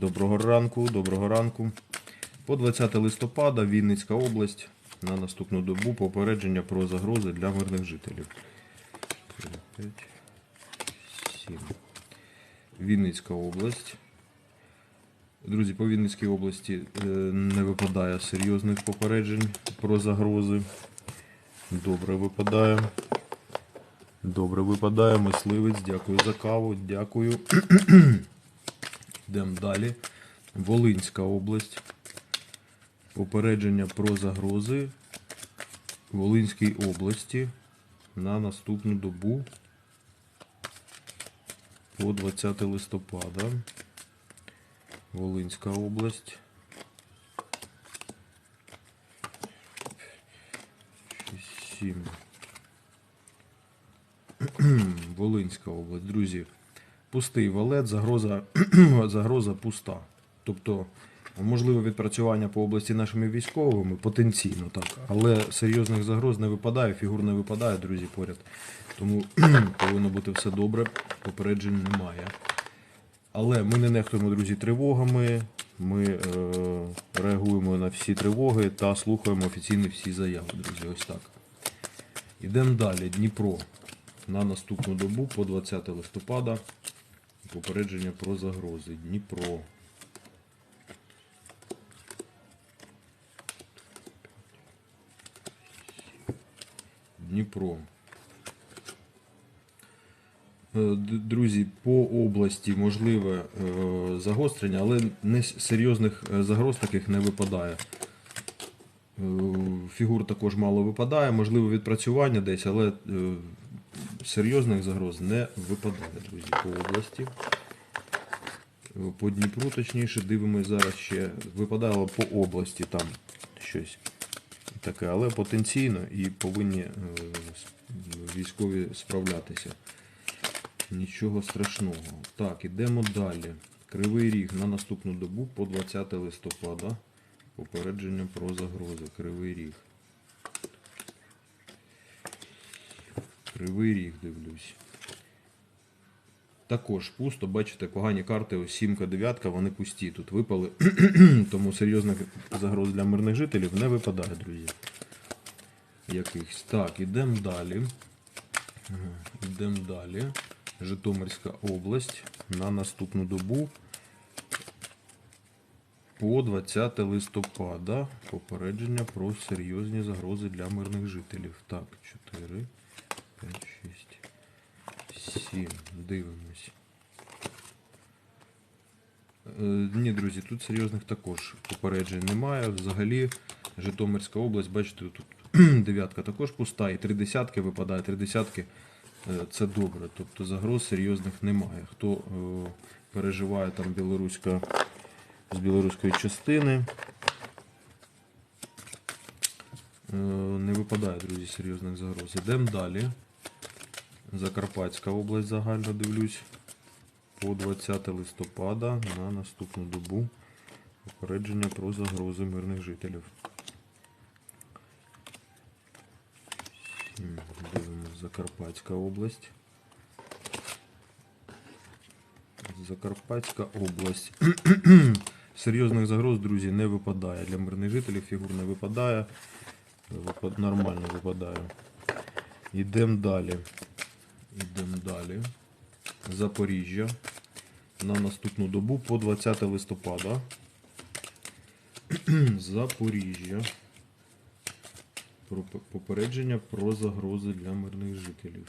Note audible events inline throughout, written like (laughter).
Доброго ранку, доброго ранку. По 20 листопада Вінницька область на наступну добу попередження про загрози для мирних жителів. 5, 7. Вінницька область. Друзі, по Вінницькій області е, не випадає серйозних попереджень про загрози. Добре випадає. Добре випадає. Мисливець, дякую за каву. Дякую. Йдемо далі. Волинська область. Попередження про загрози Волинській області на наступну добу по 20 листопада. Волинська область. (clears throat) Волинська область. Друзі, пустий валет, загроза, (clears throat) загроза пуста. Тобто, можливе відпрацювання по області нашими військовими потенційно так, але серйозних загроз не випадає, фігур не випадає, друзі, поряд. Тому (clears throat) повинно бути все добре, попереджень немає. Але ми не нехтуємо, друзі, тривогами. Ми е, реагуємо на всі тривоги та слухаємо офіційні всі заяви, друзі. Ось так. Йдемо далі. Дніпро. На наступну добу по 20 листопада. Попередження про загрози. Дніпро. Дніпро. Е, Друзі, по області можливе е, загострення, але не серйозних е, загроз таких не випадає. Фігур також мало випадає, можливо відпрацювання десь, але серйозних загроз не випадає, друзі, по області. Е, По Дніпру, точніше, дивимось зараз ще. Випадало по області там щось таке, але потенційно і повинні е, військові справлятися. Нічого страшного. Так, ідемо далі. Кривий ріг на наступну добу по 20 листопада. Попередження про загрози. Кривий ріг. Кривий ріг дивлюсь. Також пусто, бачите, погані карти, ось сімка, дев'ятка, вони пусті. Тут випали. (clears throat) Тому серйозних загроз для мирних жителів не випадає, друзі. Якихось. Так, ідемо далі. Йдемо далі. Житомирська область на наступну добу по 20 листопада. Попередження про серйозні загрози для мирних жителів. Так, 4, 5, 6, 7. Дивимось. Е, Ні, друзі, тут серйозних також попереджень немає. Взагалі, Житомирська область, бачите, тут (clears throat) дев'ятка також пуста, і три десятки випадає, три десятки е, це добре. Тобто загроз серйозних немає. Хто е, переживає там білоруська з білоруської частини, е, не випадає, друзі, серйозних загроз. Йдемо далі. Закарпатська область загально дивлюсь. По 20 листопада на наступну добу попередження про загрози мирних жителів. Дивимось Закарпатська область. Закарпатська область. (clears throat) Серйозних загроз, друзі, не випадає. Для мирних жителів фігур не випадає. Нормально випадає. Йдемо далі. Йдемо далі. Запоріжжя. На наступну добу по 20 листопада. (clears throat) Запоріжжя. Про попередження про загрози для мирних жителів.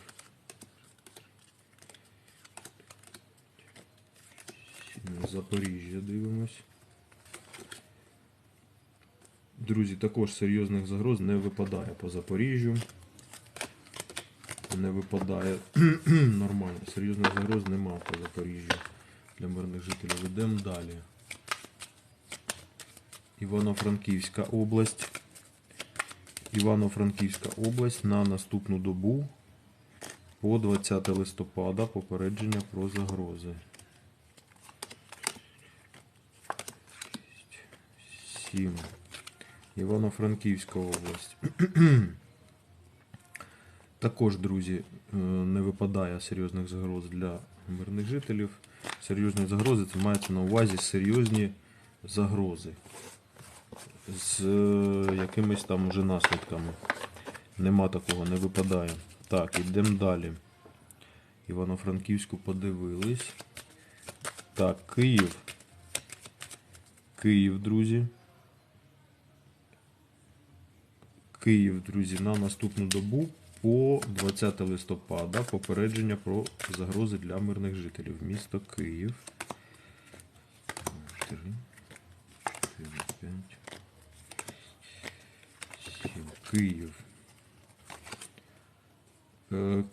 Запоріжжя дивимось. Друзі, також серйозних загроз не випадає по Запоріжжю. Не випадає (clears throat) нормально. Серйозних загроз немає по Запоріжжю для мирних жителів. Йдемо далі. Івано-Франківська область. Івано-Франківська область на наступну добу по 20 листопада попередження про загрози. 7. Івано-Франківська область. (clears throat) Також, друзі, е, не випадає серйозних загроз для мирних жителів. серйозні загрози, це мається на увазі серйозні загрози з е, якимись там уже наслідками. Нема такого, не випадає. Так, йдемо далі. Івано-Франківську подивились. Так, Київ. Київ, друзі. Київ, друзі, на наступну добу по 20 листопада попередження про загрози для мирних жителів. Місто Київ. 3, 4, 5, 7. Київ. Е,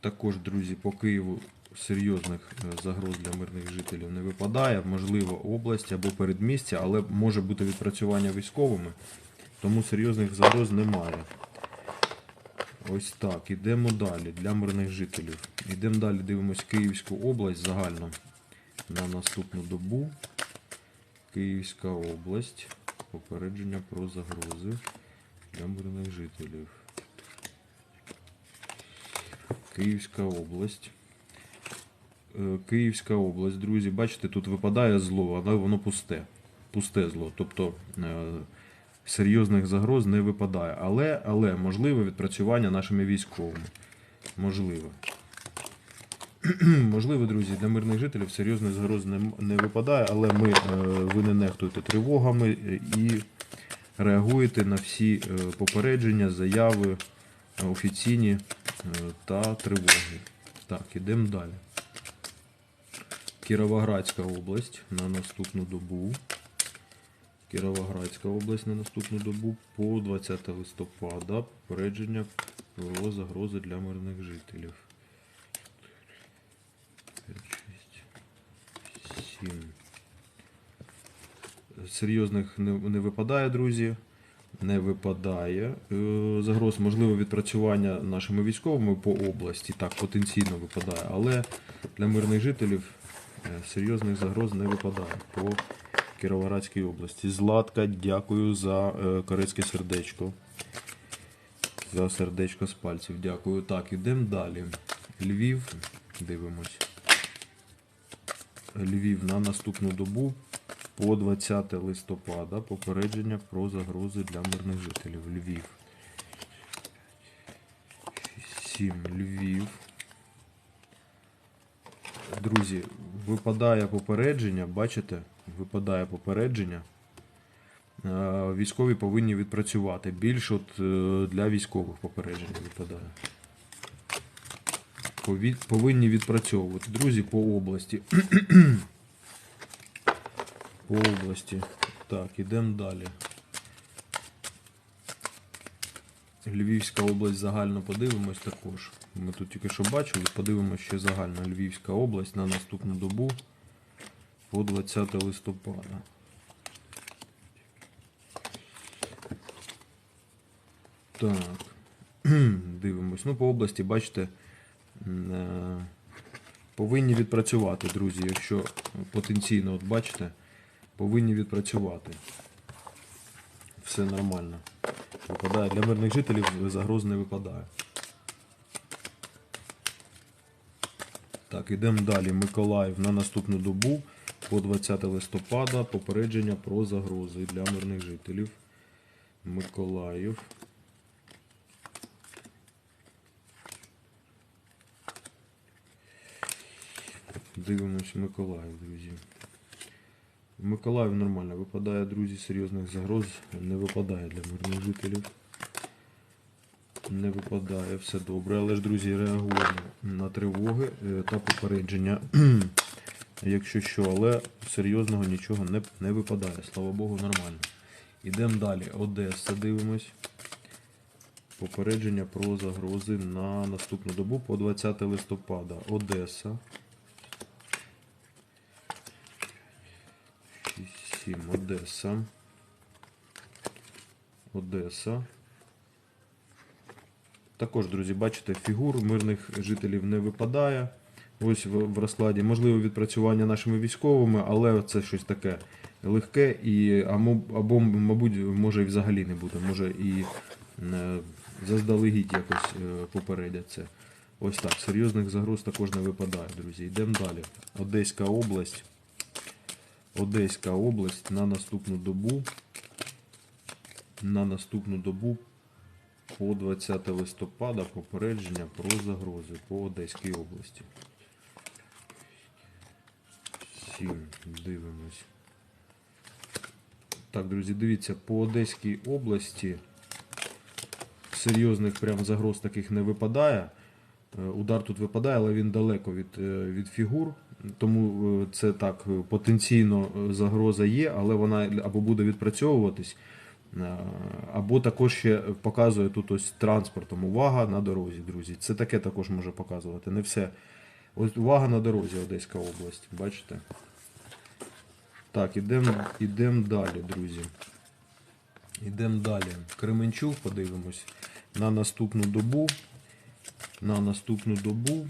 Також, друзі, по Києву серйозних е, загроз для мирних жителів не випадає. Можливо, область або передмістя, але може бути відпрацювання військовими, тому серйозних загроз немає. Ось так, ідемо далі для мирних жителів. Ідемо далі, дивимось Київську область загально на наступну добу. Київська область. Попередження про загрози для мирних жителів. Київська область. Е, Київська область, друзі, бачите, тут випадає зло, але воно пусте. Пусте зло. Тобто е, серйозних загроз не випадає. Але, але можливе відпрацювання нашими військовими. Можливо. (clears throat) Можливо, друзі, для мирних жителів серйозних загроз не, не випадає, але ми, е, ви не нехтуєте тривогами е, і реагуєте на всі е, попередження, заяви офіційні та тривоги. Так, ідемо далі. Кіровоградська область на наступну добу. Кіровоградська область на наступну добу по 20 листопада. Попередження про загрози для мирних жителів. 5, 6, 7. Серйозних не, не випадає, друзі. Не випадає. Е, Загроз можливо відпрацювання нашими військовими по області. Так, потенційно випадає, але для мирних жителів е, серйозних загроз не випадає по Кіровоградській області. Златка, дякую за е, корейське сердечко. За сердечко з пальців. Дякую. Так, ідемо далі. Львів. Дивимось. Львів на наступну добу по 20 листопада попередження про загрози для мирних жителів. Львів. 7. Львів. Друзі, випадає попередження, бачите? Випадає попередження. Е, Військові повинні відпрацювати. Більш от е, для військових попередження випадає. Повинні відпрацьовувати. Друзі, по області. (clears throat) По області. Так, ідемо далі. Львівська область загально подивимось також. Ми тут тільки що бачили, подивимось ще загально Львівська область на наступну добу по 20 листопада. Так. (clears throat) Дивимось. Ну, по області, бачите, е, повинні відпрацювати, друзі, якщо потенційно, от бачите, повинні відпрацювати. Все нормально. Випадає. Для мирних жителів загроз не випадає. Так, ідемо далі. Миколаїв на наступну добу по 20 листопада попередження про загрози для мирних жителів. Миколаїв. Дивимось Миколаїв, друзі. Миколаїв нормально випадає, друзі, серйозних загроз не випадає для мирних жителів. Не випадає, все добре. Але ж, друзі, реагуємо на тривоги е, та попередження. (clears throat) Якщо що, але серйозного нічого не, не випадає. Слава Богу, нормально. Ідемо далі. Одеса дивимось. Попередження про загрози на наступну добу по 20 листопада. Одеса. 7. Одеса. Одеса. Також, друзі, бачите, фігур мирних жителів не випадає. Ось в, розкладі. Можливо, відпрацювання нашими військовими, але це щось таке легке і або, мабуть, може і взагалі не бути. Може і е, заздалегідь якось е, попередять це. Ось так, серйозних загроз також не випадає, друзі. Йдемо далі. Одеська область. Одеська область на наступну добу. На наступну добу по 20 листопада попередження про загрози по Одеській області. Сім. Дивимось. Так, друзі, дивіться, по Одеській області серйозних прям загроз таких не випадає. Е, Удар тут випадає, але він далеко від, е, від фігур. Тому е, це так потенційно загроза є, але вона або буде відпрацьовуватись, або також ще показує тут ось транспортом. Увага на дорозі, друзі. Це таке також може показувати. Не все. Ось увага на дорозі, Одеська область. Бачите? Так, ідемо ідем далі, друзі. Ідемо далі. Кременчук, подивимось на наступну добу. На наступну добу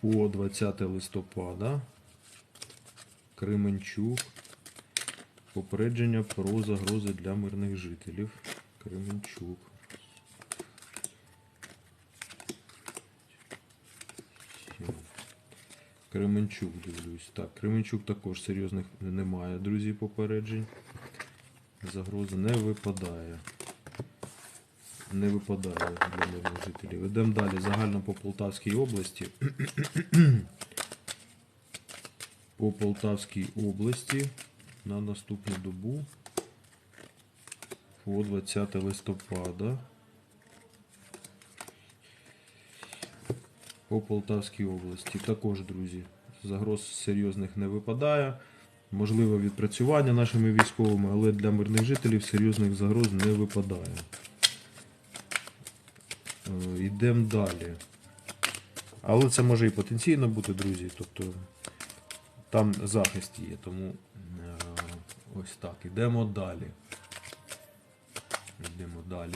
по 20 листопада. Кременчук. Попередження про загрози для мирних жителів. Кременчук. Кременчук дивлюсь. Так, Кременчук також серйозних немає, друзі, попереджень. Загроза не випадає. Не випадає для мирних жителів. Йдемо далі. Загально по Полтавській області. (clears throat) по Полтавській області на наступну добу по 20 листопада. По Полтавській області також, друзі, загроз серйозних не випадає. Можливо, відпрацювання нашими військовими, але для мирних жителів серйозних загроз не випадає. Е, Йдемо далі. Але це може і потенційно бути, друзі. Тобто там захист є, тому е, ось так. Йдемо далі. Йдемо далі.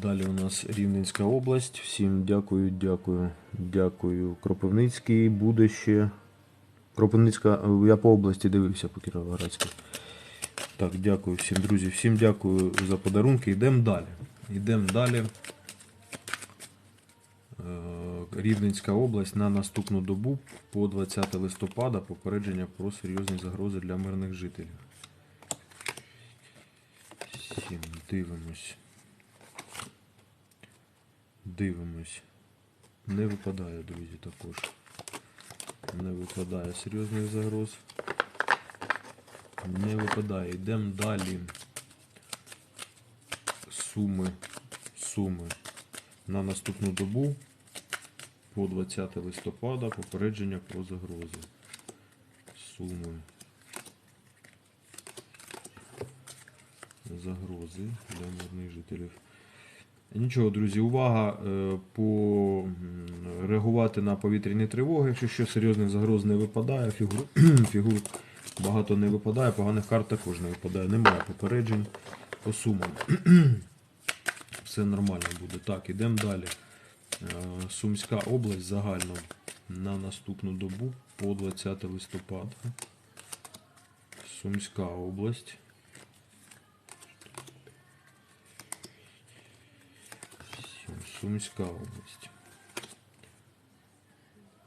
Далі у нас Рівненська область. Всім дякую, дякую, дякую. Кропивницький буде ще. Кропивницька, я по області дивився по Кіровоградській. Так, дякую всім, друзі. Всім дякую за подарунки. Йдемо далі. Йдемо далі. Е, Рівненська область на наступну добу по 20 листопада попередження про серйозні загрози для мирних жителів. Сім. Дивимось. Дивимось. Не випадає, друзі, також. Не випадає серйозних загроз. Не випадає. Йдемо далі. Суми. Суми. На наступну добу по 20 листопада попередження про загрози. Суми. Загрози для мирних жителів. Нічого, друзі, увага е, по реагувати на повітряні тривоги. Якщо що серйозних загроз не випадає, фігур, (clears throat) фігур багато не випадає, поганих карт також не випадає. Немає попереджень по сумам. (clears throat) Все нормально буде. Так, ідемо далі. Е, Сумська область загально на наступну добу по 20 листопада. Сумська область. Сумська область.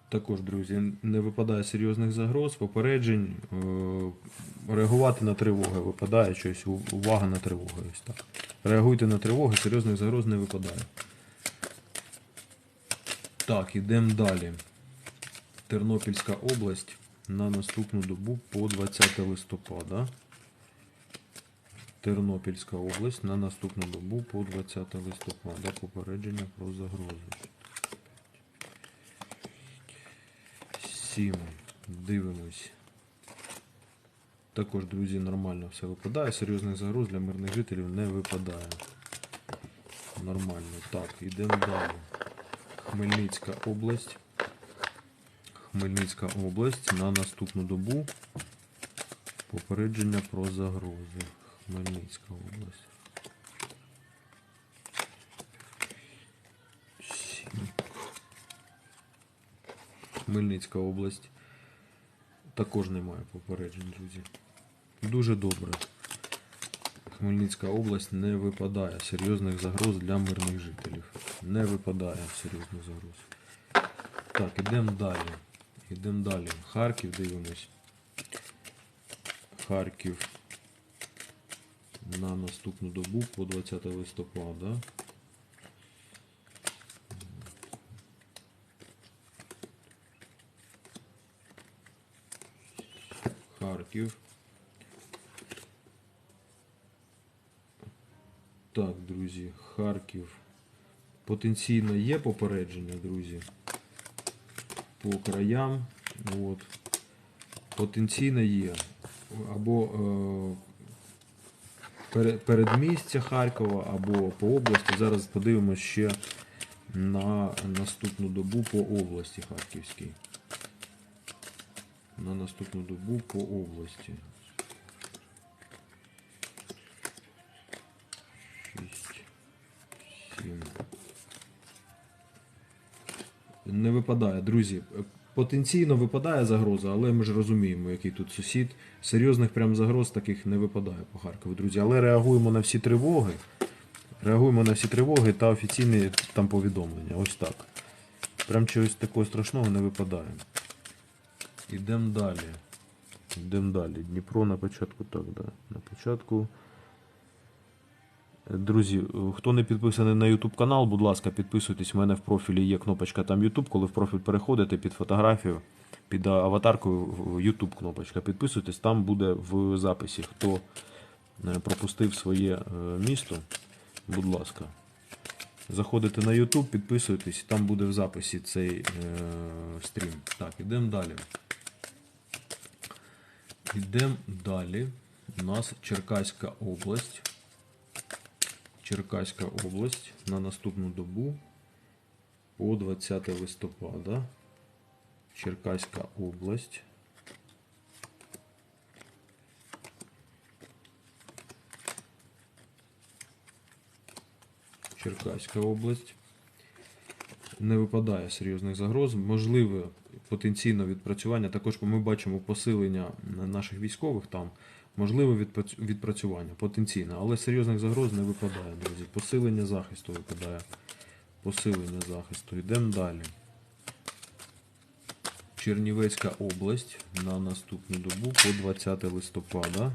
Також, друзі, не випадає серйозних загроз, попереджень. Е, Реагувати на тривоги випадає щось. Увага на тривоги. Ось так. Реагуйте на тривоги, серйозних загроз не випадає. Так, ідемо далі. Тернопільська область на наступну добу по 20 листопада. Тернопільська область на наступну добу по 20 листопада. Попередження про загрозу. 7. Дивимось. Також, друзі, нормально все випадає. Серйозних загроз для мирних жителів не випадає. Нормально. Так, йдемо далі. Хмельницька область. Хмельницька область на наступну добу. Попередження про загрози. Хмельницька область. Хмельницька область. Також немає попереджень, друзі. Дуже добре. Хмельницька область не випадає серйозних загроз для мирних жителів. Не випадає серйозних загроз. Так, ідемо далі. Ідемо далі. Харків дивимось. Харків на наступну добу по 20 листопада. Харків. Так, друзі, Харків. Потенційно є попередження, друзі. По краям. От. Потенційно є. Або е, передмістя Харкова, або по області. Зараз подивимося ще на наступну добу по області Харківській. На наступну добу по області. 6, 7. Не випадає, друзі. Потенційно випадає загроза, але ми ж розуміємо, який тут сусід. Серйозних прям загроз таких не випадає по Харкову, друзі. Але реагуємо на всі тривоги. Реагуємо на всі тривоги та офіційні там повідомлення. Ось так. Прям чогось такого страшного не випадає. Ідемо далі. Йдемо далі. Дніпро на початку, так, да. На початку. Друзі, е, хто не підписаний на YouTube канал, будь ласка, підписуйтесь. У мене в профілі є кнопочка там YouTube. Коли в профіль переходите під фотографію, під аватаркою в YouTube кнопочка. Підписуйтесь, там буде в записі. Хто е, пропустив своє е, місто, будь ласка. Заходите на YouTube, підписуйтесь, там буде в записі цей е, стрім. Так, ідемо далі. Йдемо далі. У нас Черкаська область. Черкаська область на наступну добу по 20 листопада. Черкаська область. Черкаська область. Не випадає серйозних загроз. Можливе потенційне відпрацювання. Також ми бачимо посилення наших військових там. Можливе відпрацювання потенційне, але серйозних загроз не випадає, друзі. Посилення захисту випадає. Посилення захисту. Йдемо далі. Чернівецька область на наступну добу по 20 листопада.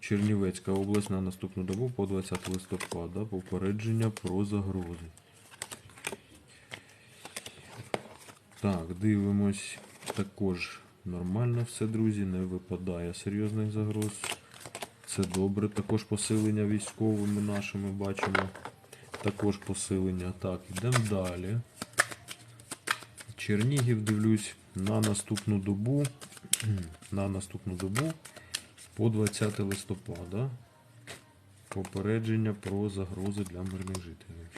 Чернівецька область на наступну добу по 20 листопада. Попередження про загрози. Так, дивимось. Також нормально все, друзі, не випадає серйозних загроз. Це добре. Також посилення військовими нашими бачимо. Також посилення. Так, йдемо далі. Чернігів дивлюсь на наступну добу. (clears throat) На наступну добу по 20 листопада. Попередження про загрози для мирних жителів.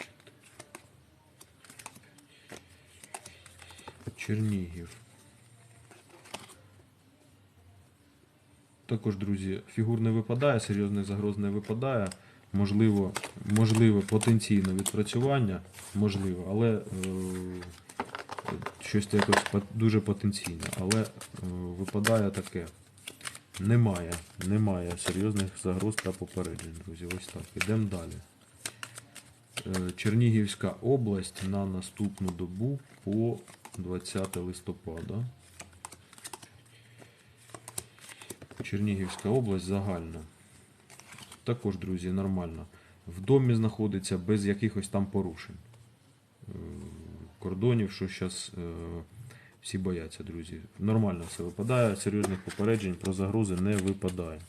Чернігів. Також, друзі, фігур не випадає, серйозних загроз не випадає. Можливо, можливе потенційне відпрацювання, можливо, але е, щось якось дуже потенційне. Але е, випадає таке. Немає, немає серйозних загроз та попереджень, друзі. Ось так. Ідемо далі. Е, Чернігівська область на наступну добу по 20 листопада. Чернігівська область загальна. Також, друзі, нормально. В домі знаходиться без якихось там порушень. Е, Кордонів, що зараз всі бояться, друзі. Нормально все випадає, серйозних попереджень про загрози не випадає.